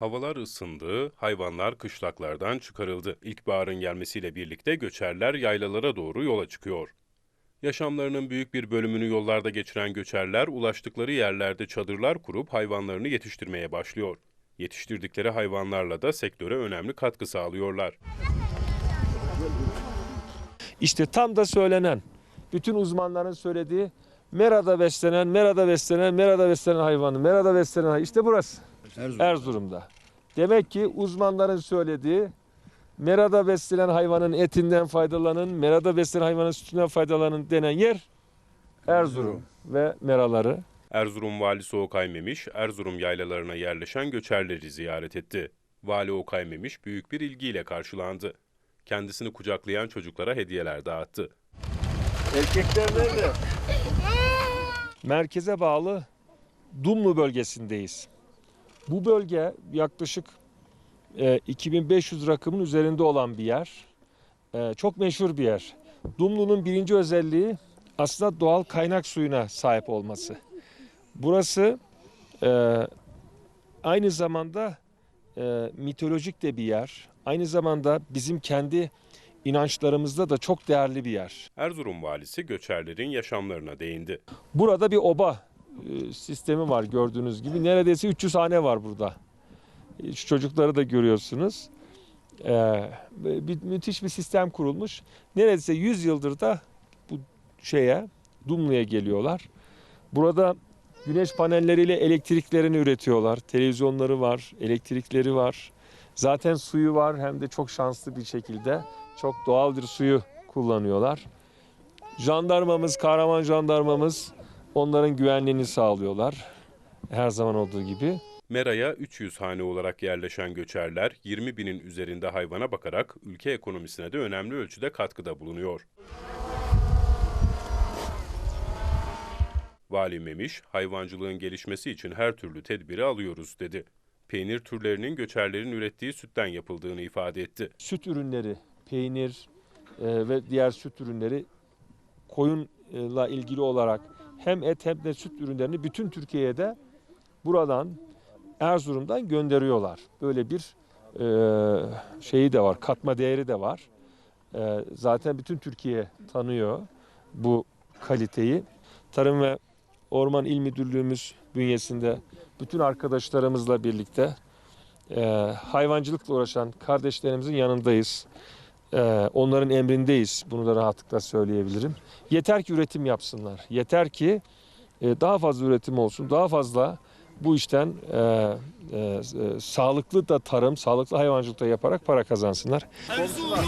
Havalar ısındı, hayvanlar kışlaklardan çıkarıldı. İlkbaharın gelmesiyle birlikte göçerler yaylalara doğru yola çıkıyor. Yaşamlarının büyük bir bölümünü yollarda geçiren göçerler ulaştıkları yerlerde çadırlar kurup hayvanlarını yetiştirmeye başlıyor. Yetiştirdikleri hayvanlarla da sektöre önemli katkı sağlıyorlar. İşte tam da söylenen, bütün uzmanların söylediği merada beslenen, merada beslenen, merada beslenen hayvanı, merada beslenen hayvan. İşte burası Erzurum. Erzurum'da. Demek ki uzmanların söylediği merada beslenen hayvanın etinden faydalanın, merada beslenen hayvanın sütünden faydalanın denen yer Erzurum ve meraları. Erzurum Valisi Okay Memiş, Erzurum yaylalarına yerleşen göçerleri ziyaret etti. Vali Okay Memiş büyük bir ilgiyle karşılandı. Kendisini kucaklayan çocuklara hediyeler dağıttı. Erkekler nerede? Merkeze bağlı Dumlu bölgesindeyiz. Bu bölge yaklaşık e, 2500 rakımın üzerinde olan bir yer. E, çok meşhur bir yer. Dumlu'nun birinci özelliği aslında doğal kaynak suyuna sahip olması. Burası e, aynı zamanda e, mitolojik de bir yer. Aynı zamanda bizim kendi inançlarımızda da çok değerli bir yer. Erzurum valisi göçerlerin yaşamlarına değindi. Burada bir oba e, sistemi var gördüğünüz gibi. Neredeyse 300 hane var burada. E, Şu çocukları da görüyorsunuz. Ee, bir, müthiş bir sistem kurulmuş. Neredeyse 100 yıldır da bu şeye, Dumlu'ya geliyorlar. Burada güneş panelleriyle elektriklerini üretiyorlar. Televizyonları var, elektrikleri var. Zaten suyu var hem de çok şanslı bir şekilde. Çok doğal bir suyu kullanıyorlar. Jandarmamız, kahraman jandarmamız onların güvenliğini sağlıyorlar. Her zaman olduğu gibi. Mera'ya 300 hane olarak yerleşen göçerler 20 binin üzerinde hayvana bakarak ülke ekonomisine de önemli ölçüde katkıda bulunuyor. Vali Memiş, hayvancılığın gelişmesi için her türlü tedbiri alıyoruz dedi. Peynir türlerinin göçerlerin ürettiği sütten yapıldığını ifade etti. Süt ürünleri, peynir e, ve diğer süt ürünleri koyunla ilgili olarak hem et hem de süt ürünlerini bütün Türkiye'ye de buradan Erzurum'dan gönderiyorlar. Böyle bir e, şeyi de var, katma değeri de var. E, zaten bütün Türkiye tanıyor bu kaliteyi. Tarım ve Orman İl Müdürlüğümüz bünyesinde bütün arkadaşlarımızla birlikte e, hayvancılıkla uğraşan kardeşlerimizin yanındayız. E, onların emrindeyiz. Bunu da rahatlıkla söyleyebilirim. Yeter ki üretim yapsınlar. Yeter ki e, daha fazla üretim olsun. Daha fazla bu işten e, e, e, sağlıklı da tarım, sağlıklı hayvancılık da yaparak para kazansınlar. Erzurum